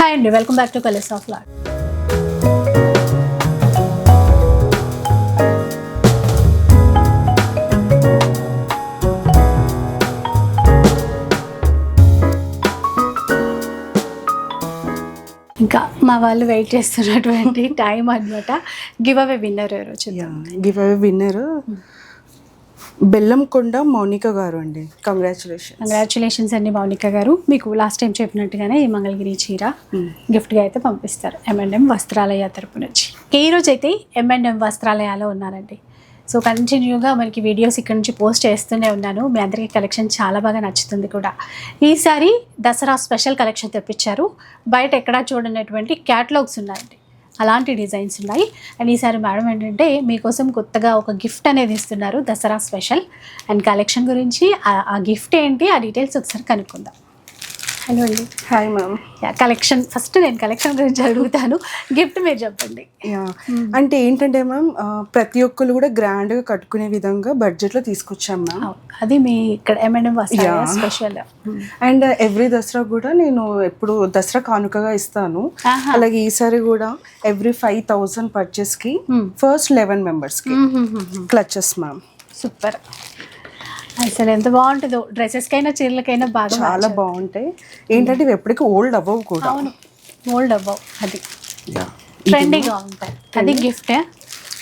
Hi అండి welcome back to colours of lot ఇంకా మా వాళ్ళు వెయిట్ చేస్తున్నటువంటి టైం అన్నమాట. గివ్ అవే విన్నర్ ఎవరు give away winner Bellamkonda Mounika గారు అండి. కంగ్రాచులేషన్ కంగ్రాచులేషన్స్ అండి మౌనిక గారు. మీకు లాస్ట్ టైం చెప్పినట్టుగానే ఈ మంగళగిరి చీర గిఫ్ట్గా అయితే పంపిస్తారు ఎంఎండ్ఎం వస్త్రాలయ తరపు నుంచి. ఈ రోజు అయితే ఎంఎండ్ఎం వస్త్రాలయాలో ఉన్నారండి. సో కంటిన్యూగా మనకి వీడియోస్ ఇక్కడ నుంచి పోస్ట్ చేస్తూనే ఉన్నాను. మీ అందరికీ కలెక్షన్ చాలా బాగా నచ్చుతుంది కూడా. ఈసారి దసరా స్పెషల్ కలెక్షన్ తెప్పించారు. బయట ఎక్కడా చూడనటువంటి క్యాటలాగ్స్ ఉన్నాయండి. అలాంటి డిజైన్స్ ఉన్నాయి. అండ్ ఈసారి మేడం ఏంటంటే మీకోసం కొత్తగా ఒక గిఫ్ట్ అనేది ఇస్తున్నారు దసరా స్పెషల్. అండ్ కలెక్షన్ గురించి ఆ- ఆ గిఫ్ట్ ఏంటి ఆ డీటెయిల్స్ ఒకసారి కనుక్కుందాం. హలో అండి. హాయ్ మ్యామ్ కలెక్షన్ ఫస్ట్ నేను కలెక్షన్ గురించి అడుగుతాను. గిఫ్ట్ మీరు చెప్పండి. యా అంటే ఏంటంటే మ్యామ్ ప్రతి ఒక్కరు కూడా గ్రాండ్గా కట్టుకునే విధంగా బడ్జెట్లో తీసుకొచ్చాం మ్యామ్ అది మీ ఇక్కడ Yeah. Special and every Dasara కూడా నేను ఎప్పుడు దసరా కానుకగా ఇస్తాను. అలాగే ఈసారి కూడా ఎవ్రీ ఫైవ్ థౌసండ్ పర్చేస్కి Hmm. ఫస్ట్ లెవెన్ మెంబర్స్కి క్లచెస్ మ్యామ్ సూపర్ అసలు ఎంత బాగుంటుందో. డ్రెస్సెస్కైనా చీరలకైనా బాగా చాలా బాగుంటాయి. ఏంటంటే ఇవి ఎప్పటికీ ఓల్డ్ అవ్వవు కూడా. అవును. ఓల్డ్ అవ్వవు అది. ట్రెండీగా ఉంటాయి. అది గిఫ్ట్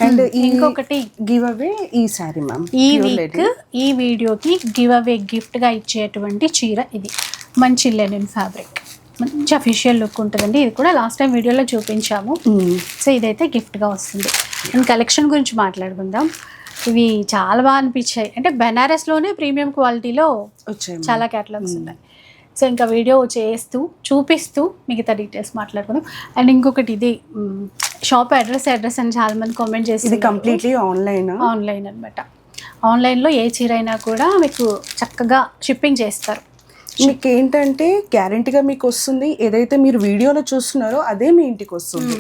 అండ్ ఈ ఇంకొకటి. గివ్ అవే ఈ సారీ మ్యామ్ ఈ వీక్ ఈ వీడియోకి గివ్ అవే గిఫ్ట్గా ఇచ్చేటువంటి చీర ఇది. మంచి లెనిన్ ఫ్యాబ్రిక్ మంచి అఫీషియల్ లుక్ ఉంటుందండి. ఇది కూడా లాస్ట్ టైం వీడియోలో చూపించాము. సో ఇదైతే గిఫ్ట్గా వస్తుంది. అండ్ కలెక్షన్ గురించి మాట్లాడుకుందాం. ఇవి చాలా బాగా అనిపించాయి. అంటే బెనారస్లోనే ప్రీమియం క్వాలిటీలో వచ్చాయి చాలా క్యాటలాగ్స్ ఉన్నాయి. సో ఇంకా వీడియో చేస్తూ చూపిస్తూ మిగతా డీటెయిల్స్ మాట్లాడుకుందాం. అండ్ ఇంకొకటి ఇది షాప్ అడ్రస్ అడ్రస్ అని చాలా మంది కామెంట్ చేసి ఇది కంప్లీట్లీ ఆన్లైన్ ఆన్లైన్ అనమాట ఆన్లైన్లో ఏ చీర అయినా కూడా మీకు చక్కగా షిప్పింగ్ చేస్తారు. మీకు ఏంటంటే గ్యారంటీగా మీకు వస్తుంది. ఏదైతే మీరు వీడియోలో చూస్తున్నారో అదే మీ ఇంటికి వస్తుంది.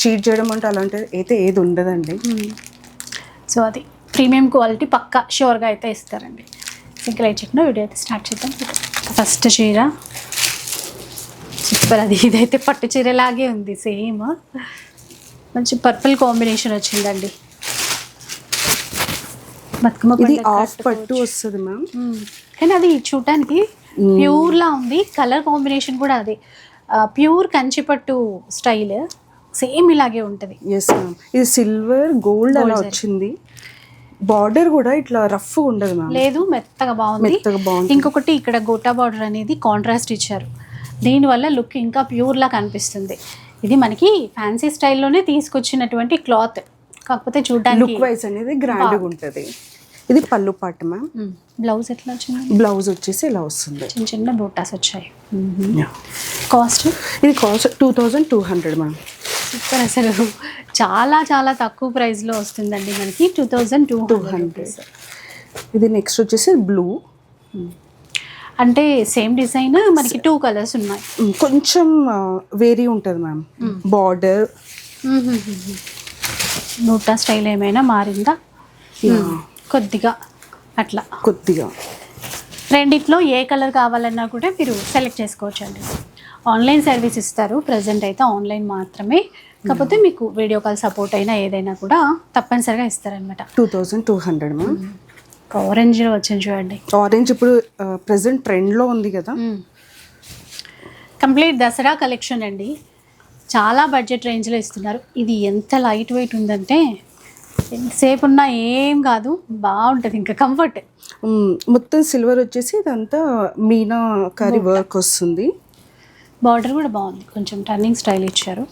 చీట్ చేయడం అంటే అలాంటిది అయితే ఏది ఉండదండి. సో అది ప్రీమియం క్వాలిటీ పక్కా షూర్గా అయితే ఇస్తారండి. సింగిల్ అయితే చెప్పిన వీడియో అయితే స్టార్ట్ చేద్దాం. ఫస్ట్ చీర. సూపర్ అది. ఇదైతే పట్టు చీరలాగే ఉంది సేమ్. మంచి పర్పుల్ కాంబినేషన్ వచ్చిందండి. బతుకమ్మ ఇది ఆఫ్. పట్టు వస్తుంది మ్యామ్. కానీ అది చూడటానికి ప్యూర్ లా ఉంది. కలర్ కాంబినేషన్ కూడా అది. ప్యూర్ కంచిపట్టు స్టైల్. సేమ్ ఇలాగే ఉంటుంది. ఎస్ మ్యామ్ ఇది సిల్వర్ గోల్డ్ అలా వచ్చింది. బార్డర్ కూడా ఇట్లా రఫ్ ఉండదు మ్యామ్ లేదు మెత్తగా బాగుంది. మెత్తగా బాగుంది. ఇంకొకటి ఇక్కడ గోటా బార్డర్ అనేది కాంట్రాస్ట్ ఇచ్చారు. దీనివల్ల లుక్ ఇంకా ప్యూర్ లా కనిపిస్తుంది. ఇది మనకి ఫ్యాన్సీ స్టైల్లోనే తీసుకొచ్చినటువంటి క్లాత్ కాకపోతే చూడడానికి లుక్ వైజ్ అనేది గ్రాండ్గా ఉంటుంది. ఇది పళ్ళు పాట మ్యామ్ బ్లౌజ్ ఎట్లా వచ్చింది? బ్లౌజ్ వచ్చేసి ఇలా వస్తుంది. చిన్న చిన్న బూటాస్ వచ్చాయి. కాస్ట్ ఇది cost two thousand two hundred ma'am super అసలు. చాలా చాలా తక్కువ ప్రైస్లో వస్తుందండి మనకి two thousand two two hundred ఇది నెక్స్ట్ వచ్చేసి బ్లూ. అంటే సేమ్ డిజైన్? మనకి టూ కలర్స్ ఉన్నాయి. కొంచెం వేరీ ఉంటుంది మ్యామ్. బార్డర్. నూటా స్టైల్ ఏమైనా మారిందా? కొద్దిగా. అట్లా. కొద్దిగా. రెండిట్లో ఏ కలర్ కావాలన్నా కూడా మీరు సెలెక్ట్ చేసుకోవచ్చు అండి ఆన్లైన్ సర్వీస్ ఇస్తారు. ప్రజెంట్ అయితే ఆన్లైన్ మాత్రమే. కాకపోతే మీకు వీడియో కాల్ సపోర్ట్ అయినా ఏదైనా కూడా తప్పనిసరిగా ఇస్తారనమాట two thousand two hundred ma'am. Orange వచ్చింది చూడండి. ఆరెంజ్ ఇప్పుడు ప్రెసెంట్ ట్రెండ్లో ఉంది కదా. కంప్లీట్ దసరా కలెక్షన్ అండి. చాలా బడ్జెట్ రేంజ్లో ఇస్తున్నారు. ఇది ఎంత లైట్ వెయిట్ ఉందంటే ఎంతసేపు ఉన్నా ఏం కాదు బాగుంటుంది ఇంకా కంఫర్ట్. మొత్తం సిల్వర్ వచ్చేసి ఇదంతా మీనా కర్రీ వర్క్ వస్తుంది. బార్డర్ కూడా బాగుంది. కొంచెం టర్నింగ్ స్టైల్ ఇచ్చారు.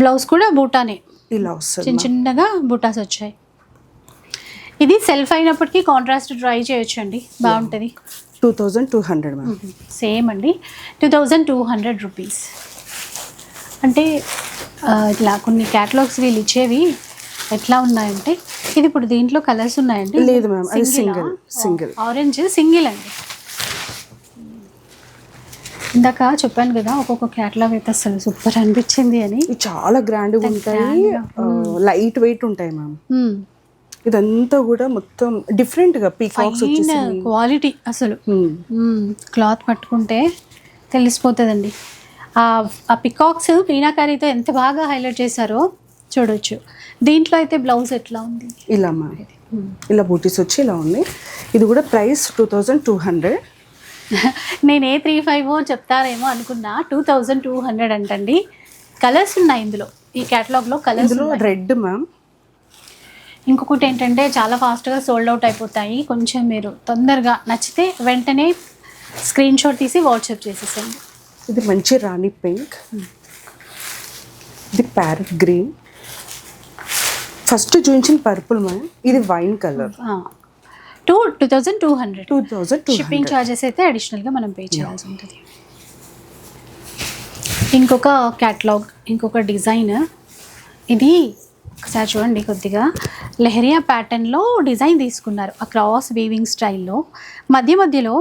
బ్లౌజ్ కూడా బూటానే. ఇలా వస్తుంది చిన్న చిన్నగా బూటాస్ వచ్చాయి. ఇది సెల్ఫ్ అయినప్పటికీ కాంట్రాస్ట్ ట్రై చేయొచ్చు అండి బాగుంటుంది. Two thousand two hundred ma'am. Same అండి. Two thousand two hundred rupees. అంటే ఇట్లా కొన్ని క్యాటలాగ్స్ వీళ్ళు ఇచ్చేవి ఎట్లా ఉన్నాయంటే ఇది ఇప్పుడు దీంట్లో కలర్స్ ఉన్నాయండి. లేదు అది single, single. ఆరెంజ్ సింగిల్ అండి. ఇందాక చెప్పాను కదా ఒక్కొక్క క్యాటలాగ్ అయితే అసలు సూపర్ అనిపించింది అని. చాలా గ్రాండ్గా ఉంటాయి. లైట్ వెయిట్ ఉంటాయి మ్యామ్ Hmm. ఇదంతా కూడా మొత్తం డిఫరెంట్గా పీకాక్స్ వచ్చేసి క్వాలిటీ అసలు. మ్, క్లాత్ పట్టుకుంటే తెలిసిపోతుందండి. ఆ- ఆ పికాక్స్ మీనాకారీతో ఎంత బాగా హైలైట్ చేశారో చూడొచ్చు. దీంట్లో అయితే బ్లౌజ్ ఎట్లా ఉంది? ఇలా మ్యామ్ ఇలా బూటీస్ వచ్చి ఇలా ఉంది ఇది కూడా price two thousand two hundred నేను ఏ త్రీ ఫైవ్ చెప్తారేమో అనుకున్నా టూ థౌజండ్ టూ హండ్రెడ్ అంటండి. కలర్స్ ఉన్నాయి ఇందులో. ఈ క్యాటలాగ్లో కలర్స్ రెడ్ మ్యామ్ ఇంకొకటి ఏంటంటే చాలా ఫాస్ట్గా సోల్డ్ అవుట్ అయిపోతాయి. కొంచెం మీరు తొందరగా నచ్చితే వెంటనే స్క్రీన్ షాట్ తీసి వాట్సాప్ చేసేసండి ఇది మంచి రాణి పింక్ ఇది ప్యారెట్ గ్రీన్ ఫస్ట్ చూపించిన పర్పుల్ మ్యామ్ ఇది wine colour two two thousand two hundred. Two thousand two shipping charges అయితే అడిషనల్గా మనం పే చేయాల్సి ఉంటుంది. ఇంకొక క్యాటలాగ్ ఇంకొక డిజైన్ ఇది ఒకసారి చూడండి కొద్దిగా. లెహరియా ప్యాటర్న్లో డిజైన్ తీసుకున్నారు ఆ క్రాస్ వీవింగ్ స్టైల్లో మధ్య మధ్యలో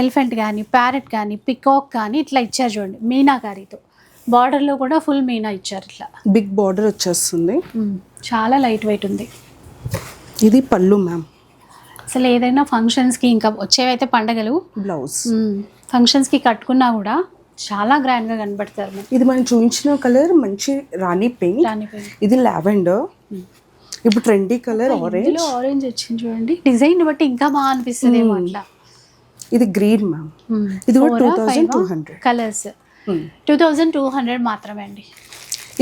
ఎలిఫెంట్ కానీ ప్యారెట్ కానీ పికాక్ కానీ ఇట్లా ఇచ్చారు చూడండి మీనాకారితో బార్డర్లో కూడా ఫుల్ మీనా ఇచ్చారు ఇట్లా. బిగ్ బార్డర్ వచ్చేస్తుంది. చాలా లైట్ వెయిట్ ఉంది. ఇది పళ్ళు మ్యామ్ అసలు ఏదైనా ఫంక్షన్స్కి ఇంకా వచ్చేవైతే పండగలు. బ్లౌజ్ ఫంక్షన్స్కి కట్టుకున్నా కూడా చాలా గ్రాండ్గా కనబడతారు మనకి ఇది మనం చూపించిన కలర్ మంచి రాణి పింక్ ఇది లావెండర్ ఇప్పుడు ట్రెండీ కలర్ ఆరెంజ్ ఆరెంజ్ వచ్చింది చూడండి. డిజైన్ బట్టి ఇంకా బాగా అనిపిస్తుంది అట్లా. ఇది గ్రీన్ మ్యామ్ ఇది కూడా two thousand two hundred colours two thousand two hundred మాత్రమే అండి.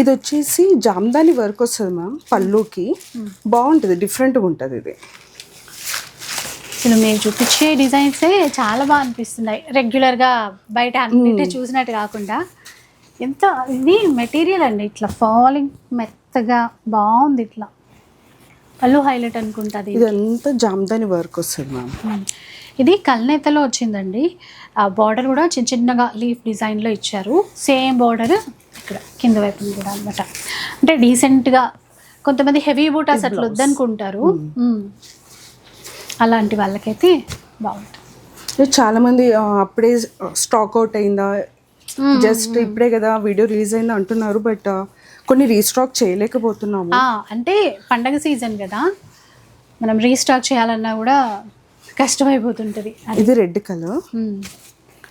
ఇది వచ్చేసి జామ్దాని వర్క్ వస్తుంది మ్యామ్ పళ్ళుకి. బాగుంటుంది డిఫరెంట్గా ఉంటుంది ఇది. అసలు మేము చూపించే డిజైన్సే చాలా బాగా అనిపిస్తున్నాయి. రెగ్యులర్గా బయట అన్నింటి చూసినట్టు కాకుండా ఎంత ఇది మెటీరియల్ అండి. ఇట్లా ఫాలింగ్ మెత్తగా బాగుంది ఇట్లా. పళ్ళు హైలైట్ అనుకుంటుంది ఇదంతా జామ్దాని వర్క్ వస్తుంది మ్యామ్. ఇది కల్నేతలో వచ్చిందండి. ఆ బార్డర్ కూడా చిన్న చిన్నగా లీఫ్ డిజైన్లో ఇచ్చారు. సేమ్ బార్డర్ ఇక్కడ కింద వైపున కూడా అనమాట అంటే డీసెంట్గా కొంతమంది హెవీ బూటాస్ అట్లా వద్దనుకుంటారు. అలాంటి వాళ్ళకైతే బాగుంటుంది. ఇది చాలా మంది ఆ, అప్పుడే స్టాక్ అవుట్ అయిందా? జస్ట్ ఇప్పుడే కదా వీడియో రిలీజ్ అయిందా అంటున్నారు బట్ కొన్ని రీస్టాక్ చేయలేకపోతున్నాము. అంటే పండగ సీజన్ కదా మనం రీస్టాక్ చేయాలన్నా కూడా కష్టమైపోతుంటుంది. ఇది రెడ్ కలర్.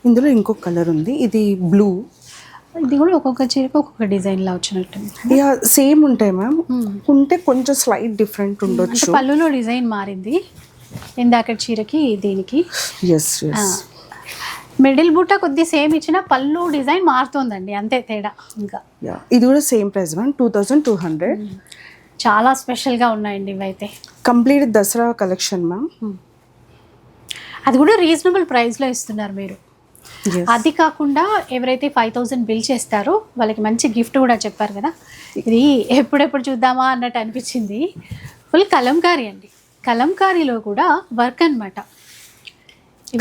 ఇందులో ఇంకొక కలర్ ఉంది ఇది బ్లూ. ఇది కూడా ఒక్కొక్క చీరకు ఒక్కొక్క డిజైన్లా వచ్చినట్టుంది. ఇక సేమ్ ఉంటాయి మ్యామ్. ఉంటే కొంచెం స్లైట్ డిఫరెంట్ ఉండొచ్చు. పళ్ళులో డిజైన్ మారింది. ఇందాక చీరకి దీనికి. ఎస్ మిడిల్ బుట్ట కొద్ది సేమ్ ఇచ్చిన పళ్ళు డిజైన్ మారుతోందండి అంతే తేడా ఇంకా. ఇది కూడా same price ma'am two thousand two hundred చాలా స్పెషల్గా ఉన్నాయండి ఇవైతే. Complete Dasara collection ma'am. అది కూడా రీజనబుల్ ప్రైస్లో ఇస్తున్నారు మీరు. అది కాకుండా ఎవరైతే ఫైవ్ థౌజండ్ బిల్ చేస్తారో వాళ్ళకి మంచి గిఫ్ట్ కూడా చెప్పారు కదా. ఇది ఎప్పుడెప్పుడు చూద్దామా అన్నట్టు అనిపించింది. ఫుల్ కలంకారీ అండి. కలంకారీలో కూడా వర్క్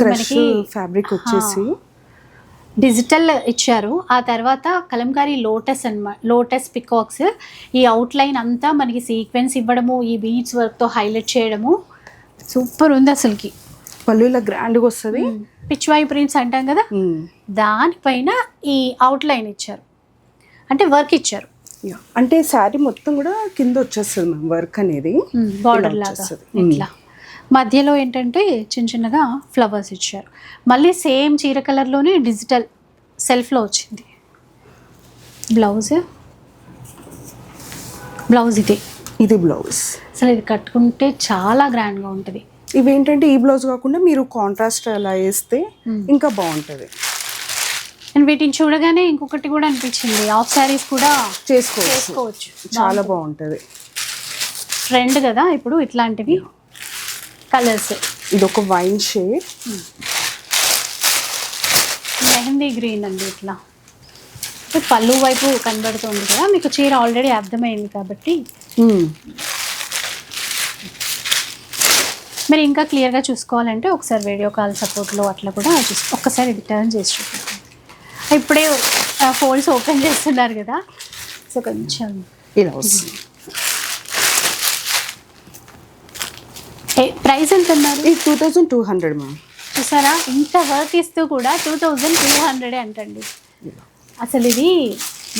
మనకి ఫ్యాబ్రిక్ వచ్చేసి. డిజిటల్ ఇచ్చారు. ఆ తర్వాత కలంకారీ లోటస్ అన్నమాట లోటస్ పికాక్స్. ఈ అవుట్లైన్ అంతా మనకి సీక్వెన్స్ ఇవ్వడము ఈ బీడ్స్ వర్క్తో హైలైట్ చేయడము. సూపర్ ఉంది అసలుకి. పళ్ళు ఇలా గ్రాండ్గా వస్తుంది. పిచ్వాయి ప్రింట్స్ అంటాం కదా. దానిపైన ఈ అవుట్లైన్ ఇచ్చారు. అంటే వర్క్ ఇచ్చారు. అంటే శారీ మొత్తం కూడా కింద వచ్చేస్తుంది మ్యామ్ వర్క్ అనేది. బార్డర్ లాగా. ఇట్లా. మధ్యలో ఏంటంటే చిన్న చిన్నగా ఫ్లవర్స్ ఇచ్చారు. మళ్ళీ సేమ్ చీర కలర్లోనే డిజిటల్ సెల్ఫ్లో వచ్చింది. బ్లౌజ్ బ్లౌజ్ ఇది. ఇది బ్లౌజ్ అసలు ఇది కట్టుకుంటే చాలా గ్రాండ్గా ఉంటుంది. ఇవేంటంటే ఈ బ్లౌజ్ కాకుండా మీరు కాంట్రాస్ట్ అలా వేస్తే ఇంకా బాగుంటుంది. అండ్ వీటిని చూడగానే ఇంకొకటి కూడా అనిపించింది. ఆఫ్ శారీస్ కూడా చేసుకోవచ్చు. చేసుకోవచ్చు. చాలా బాగుంటుంది. ట్రెండ్ కదా ఇప్పుడు ఇట్లాంటివి? కలర్స్ ఇది ఒక వైన్ షేడ్. మెహందీ గ్రీన్ అండి ఇట్లా. పళ్ళు వైపు కనబడుతుంది కదా మీకు చీర ఆల్రెడీ అర్థమైంది కాబట్టి. మీరు ఇంకా క్లియర్గా చూసుకోవాలంటే ఒకసారి వీడియో కాల్ సపోర్ట్లో అట్లా కూడా చూసి ఒక్కసారి ఇది టర్న్ చేసి చూడండి. ఇప్పుడే ఫోల్డ్స్ ఓపెన్ చేస్తున్నారు కదా. సో కొంచెం ఇలా వస్తుంది. ప్రైస్ ఎంత అన్నారు? Two thousand two hundred ma'am. చూసారా? ఇంత వర్క్ ఇస్తూ కూడా టూ థౌజండ్ టూ హండ్రెడ్ అంటండి. అసలు ఇది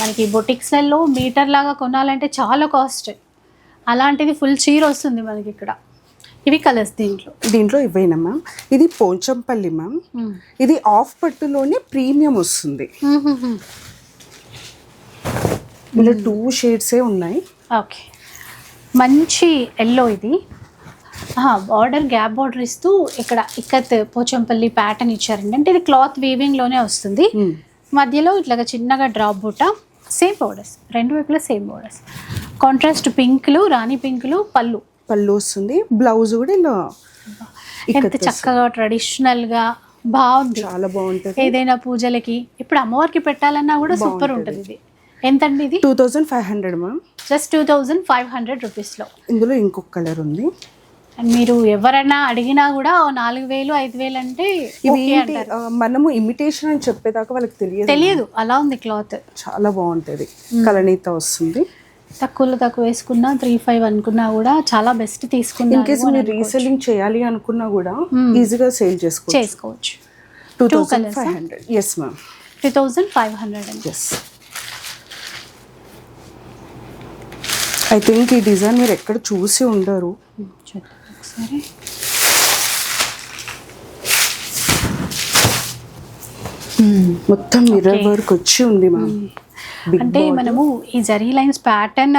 మనకి బొటిక్స్లలో మీటర్ లాగా కొనాలంటే చాలా కాస్ట్. అలాంటిది ఫుల్ చీర వస్తుంది మనకి ఇక్కడ. ఇవి కలర్స్ దీంట్లో. దీంట్లో ఇవేనా మ్యామ్? ఇది పోంచంపల్లి మ్యామ్. ఇది ఆఫ్ పట్టులోనే ప్రీమియం వస్తుంది. ఇందులో టూ షేడ్సే ఉన్నాయి. ఓకే. మంచి ఎల్లో ఇది. బార్డర్ గ్యాప్ బార్డర్ ఇస్తూ ఇక్కడ ఇక్కత్ పోచంపల్లి ప్యాటర్న్ ఇచ్చారండి. అంటే ఇది క్లాత్ వీవింగ్లోనే వస్తుంది. మధ్యలో ఇట్లాగా చిన్నగా డ్రాప్ బూట సేమ్ బోర్డర్స్ రెండు వైపులా సేమ్ బోర్డర్స్ కాంట్రాస్ట్ పింక్లు రాణి పింక్లు పళ్ళు. పళ్ళు వస్తుంది. బ్లౌజ్ కూడా ఇలా ఎంత చక్కగా ట్రెడిషనల్గా బాగుంది. చాలా బాగుంటుంది. ఏదైనా పూజలకి ఇప్పుడు అమ్మవారికి పెట్టాలన్నా కూడా సూపర్ ఉంటుంది ఇది. ఎంతండి ఇది? Two thousand five hundred ma'am just two thousand five hundred రూపీస్లో ఇందులో ఇంకొక కలర్ ఉంది. అండ్ మీరు ఎవరైనా అడిగినా కూడా నాలుగు వేలు ఐదు వేలు అంటే మనము ఇమిటేషన్ అని చెప్పేదాకా వాళ్ళకి తెలియదు. తెలియదు. అలా ఉంది క్లాత్ చాలా బాగుంటుంది. కలనీత వస్తుంది. తక్కువలో తక్కువ వేసుకున్నా త్రీ ఫైవ్ అనుకున్నా కూడా చాలా బెస్ట్ ఇన్ తీసుకున్నా కేసు మీరు రీసెల్లింగ్ చేయాలి అనుకున్నా కూడా Hmm. ఈజీగా సేల్ చేసుకోవచ్చు. చేసుకోవచ్చు. Two thousand five? Hundred yes ma'am two thousand five hundred అండి ఎస్ ఐ థింక్ ఈ డిజైన్ మీరు ఎక్కడ చూసి ఉండరు. చూద్దాం ఒకసారి. మొత్తం మిర్రర్. వర్క్ వచ్చి ఉంది మ్యామ్ అంటే మనము ఈ జరీ లైన్స్ ప్యాటర్న్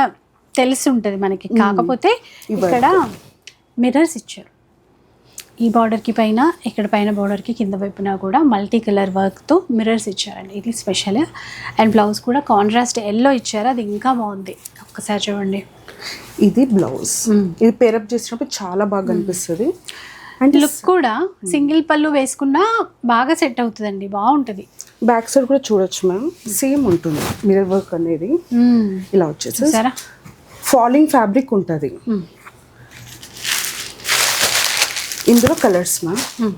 తెలిసి ఉంటుంది మనకి. కాకపోతే ఇక్కడ మిర్రర్స్ ఇచ్చారు. ఈ బార్డర్కి పైన ఇక్కడ పైన బార్డర్కి కింద వైపున కూడా మల్టీ కలర్ వర్క్తో మిర్రర్స్ ఇచ్చారండి. ఇది స్పెషల్ అండ్ బ్లౌజ్ కూడా కాంట్రాస్ట్ ఎల్లో ఇచ్చారు. అది ఇంకా బాగుంది. ఒక్కసారి చూడండి. ఇది బ్లౌజ్ ఇది పేరప్ చేసినప్పుడు చాలా బాగా కనిపిస్తుంది అండ్ లుక్ కూడా సింగిల్ పళ్ళు వేసుకున్నా బాగా సెట్ అవుతుందండి. బాగుంటుంది. బ్యాక్ సైడ్ కూడా చూడొచ్చు మ్యామ్ సేమ్ ఉంటుంది. మిర్రర్ వర్క్ అనేది ఇలా వచ్చేసి. ఫాలింగ్ ఫ్యాబ్రిక్ ఉంటుంది. ఇందులో కలర్స్ మ్యామ్ మ్మ్.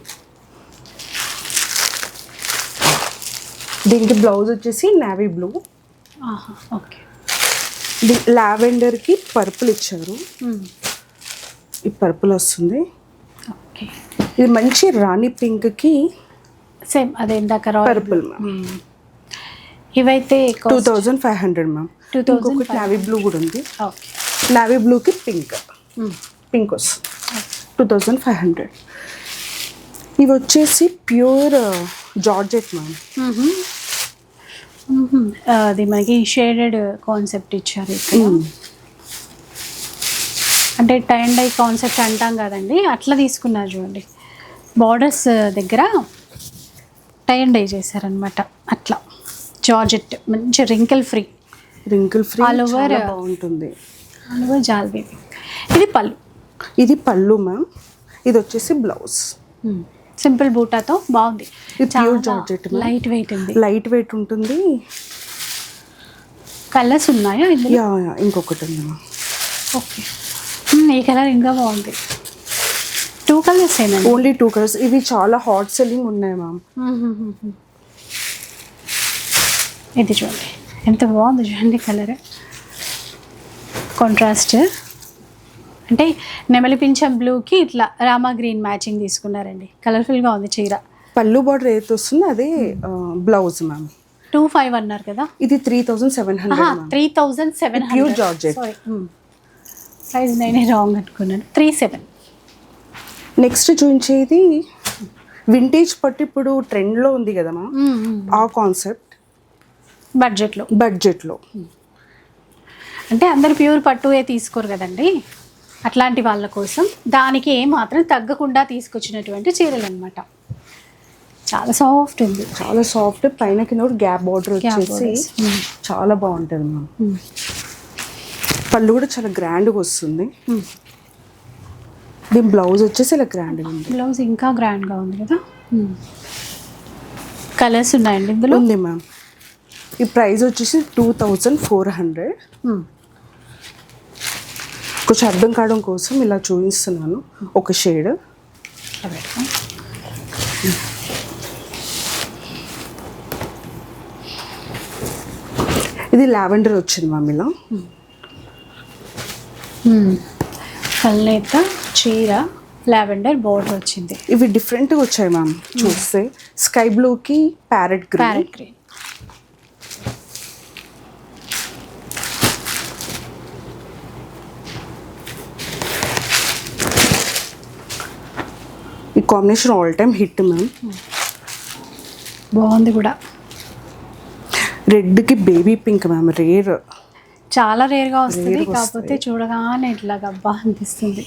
దీనికి బ్లౌజ్ వచ్చేసి నావీ బ్లూ ఓకే. లావెండర్కి పర్పుల్ ఇచ్చారు. మ్మ్. ఈ పర్పుల్ వస్తుంది. ఓకే. ఇది మంచి రాణి పింక్కి సేమ్ అదే ఇందాక పర్పుల్ మ్యామ్ మ్మ్. ఇవైతే two thousand five hundred ma'am 2500 ఇంకొకటి నావీ బ్లూ కూడా ఉంది. ఓకే నావీ బ్లూకి పింక్. పింక్ వస్తుంది టూ థౌజండ్ ఫైవ్ హండ్రెడ్ ఇవి వచ్చేసి ప్యూర్ జార్జెట్ మ్యామ్. అది మనకి షేడెడ్ కాన్సెప్ట్ ఇచ్చారు ఇక్కడ. అంటే టై అండ్ డై కాన్సెప్ట్ అంటాం కదండి అట్లా తీసుకున్నారు చూడండి. బార్డర్స్ దగ్గర టై అండ్ డై చేశారనమాట అట్లా. జార్జెట్ మంచి రింకిల్ ఫ్రీ రింకిల్ ఫ్రీ చాలా uh, బాగుంటుంది అనుభవ జాల్ బేబీ ఇది పళ్ళు. ఇది పళ్ళు మ్యామ్ ఇది వచ్చేసి బ్లౌజ్ సింపుల్ బూటాతో బాగుంది. ma'am. లైట్ వెయిట్ ఉంది. లైట్ వెయిట్ ఉంటుంది. కలర్స్ ఉన్నాయా ఇంకొకటి ఉంది మ్యామ్ ఓకే మ్మ్, ఈ కలర్ ఇంకా బాగుంది. టూ కలర్స్ ఏనండి ఓన్లీ టూ కలర్స్ ఇవి చాలా హాట్ సెల్లింగ్ ఉన్నాయి మ్యామ్ ఇది చూడండి. ఎంత బాగుంది చూడండి కలర్ కాంట్రాస్ట్ అంటే నెమలి పింఛం బ్లూకి ఇట్లా రామా గ్రీన్ మ్యాచింగ్ తీసుకున్నారండి. కలర్ఫుల్గా ఉంది చీర. పళ్ళు బార్డర్ ఏది వస్తుందో అదే బ్లౌజ్ మ్యామ్ టూ ఫైవ్ అన్నారు కదా? ఇది three thousand seven hundred three thousand seven hundred. Sorry price నేనే రాంగ్ అనుకున్నాను. త్రీ సెవెన్ నెక్స్ట్ చూపించేది వింటేజ్ పట్టు ఇప్పుడు ట్రెండ్లో ఉంది కదా మ్యామ్ ఆ కాన్సెప్ట్ బడ్జెట్లో బడ్జెట్లో అంటే అందరు ప్యూర్ పట్టువే తీసుకోరు కదండి. అట్లాంటి వాళ్ళ కోసం దానికి ఏ మాత్రం తగ్గకుండా తీసుకొచ్చినటువంటి చీరలు అనమాట చాలా సాఫ్ట్ ఉంది. చాలా సాఫ్ట్ పైన కింద కూడా గ్యాప్ బార్డర్ వచ్చేసి. చాలా బాగుంటుంది మ్యామ్. పళ్ళు కూడా చాలా గ్రాండ్గా వస్తుంది. దీని బ్లౌజ్ వచ్చేసి ఇలా గ్రాండ్గా ఉంది. బ్లౌజ్ ఇంకా గ్రాండ్గా ఉంది కదా? కలర్స్ ఉన్నాయండి ఇందులో? ఉంది మ్యామ్ ఈ ప్రైస్ వచ్చేసి టూ థౌజండ్ ఫోర్ హండ్రెడ్. కొంచెం అర్థం కావడం కోసం ఇలా చూపిస్తున్నాను. ఒక షేడ్. ఇది లావెండర్ వచ్చింది మ్యామ్ ఇలా. Hmm. కల్నేత చీర లావెండర్ బోర్డర్ వచ్చింది. ఇవి డిఫరెంట్గా వచ్చాయి మ్యామ్. చూస్తే స్కై బ్లూకి parrot green. Parrot green. Combination all time hit ma'am. బాగుంది కూడా. రెడ్కి బేబీ పింక్ మ్యామ్ రేర్ చాలా రేర్గా వస్తుంది కాకపోతే చూడగానే ఇట్లా గబ్బా అనిపిస్తుంది.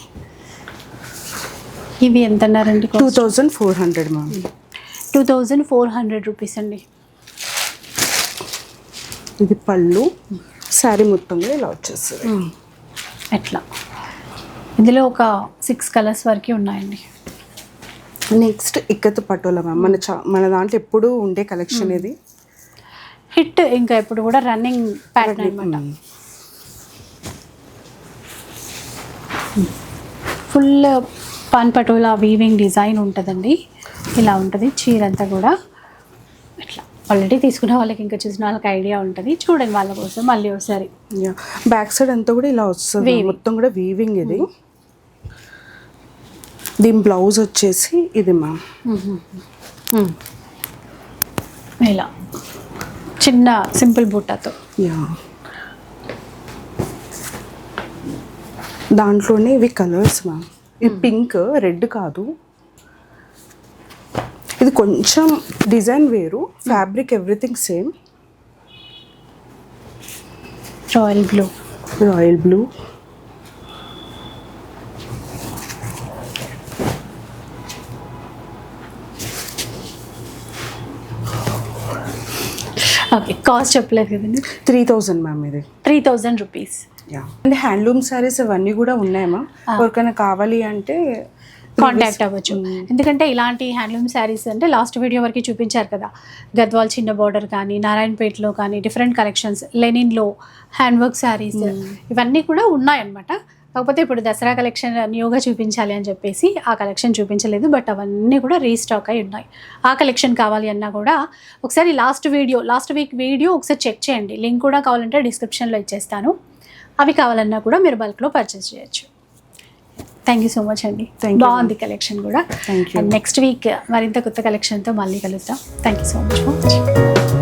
ఇవి ఎంత అన్నారండి two thousand four hundred ma'am two thousand four hundred rupees అండి. ఇది పళ్ళు శారీ మొత్తం కూడా ఇలా వచ్చేస్తుంది. ఎట్లా? ఇందులో ఒక సిక్స్ కలర్స్ వరకు ఉన్నాయండి. నెక్స్ట్ ఇక్కత్ పటోలా మ్యామ్ మన చా మన దాంట్లో ఎప్పుడు ఉండే కలెక్షన్ ఇది. హిట్ ఇంకా ఇప్పుడు కూడా రన్నింగ్ ప్యాటర్న్ అనమాట ఫుల్ పాన్ పటోలా వీవింగ్ డిజైన్ ఉంటుందండి. ఇలా ఉంటుంది. చీర అంతా కూడా ఇట్లా. ఆల్రెడీ తీసుకున్న వాళ్ళకి ఇంకా చూసిన వాళ్ళకి ఐడియా ఉంటుంది. చూడండి వాళ్ళ కోసం మళ్ళీ ఒకసారి. బ్యాక్ సైడ్ అంతా కూడా ఇలా వస్తుంది. మొత్తం కూడా వీవింగ్ ఇది. దీని బ్లౌజ్ వచ్చేసి ఇది మ్యామ్ మ్మ్. ఇలా. చిన్న సింపుల్ బుట్టతో యా. దాంట్లోనే ఇవి కలర్స్ మ్యామ్ ఇది పింక్ రెడ్ కాదు. ఇది కొంచెం డిజైన్ వేరు fabric everything same royal blue royal blue okay cost చెప్పలేదు కదండి? త్రీ థౌజండ్ మ్యామ్ ఇది. త్రీ థౌజండ్ రూపీస్ అంటే హ్యాండ్లూమ్ సారీస్ అవన్నీ కూడా ఉన్నాయి మ్యామ్ ఎవరికైనా కావాలి అంటే కాంటాక్ట్ అవ్వచ్చు. ఎందుకంటే ఇలాంటి హ్యాండ్లూమ్ శారీస్ అంటే లాస్ట్ వీడియో వరకు చూపించారు కదా. గద్వాల్ చిన్న బార్డర్ కానీ నారాయణపేటలో కానీ డిఫరెంట్ కలెక్షన్స్ లెనిన్లో హ్యాండ్ వర్క్ శారీస్ ఇవన్నీ కూడా ఉన్నాయన్నమాట. కాకపోతే ఇప్పుడు దసరా కలెక్షన్ న్యూగా చూపించాలి అని చెప్పేసి ఆ కలెక్షన్ చూపించలేదు బట్ అవన్నీ కూడా రీస్టాక్ అయి ఉన్నాయి. ఆ కలెక్షన్ కావాలి అన్నా కూడా ఒకసారి last video last week video ఒకసారి చెక్ చేయండి. లింక్ కూడా కావాలంటే డిస్క్రిప్షన్లో ఇచ్చేస్తాను. అవి కావాలన్నా కూడా మీరు బల్క్లో పర్చేస్ చేయొచ్చు. థ్యాంక్ యూ సో మచ్ అండి. బాగుంది కలెక్షన్ కూడా. నెక్స్ట్ వీక్ మరింత కొత్త కలెక్షన్తో మళ్ళీ కలుద్దాం. Thank you so much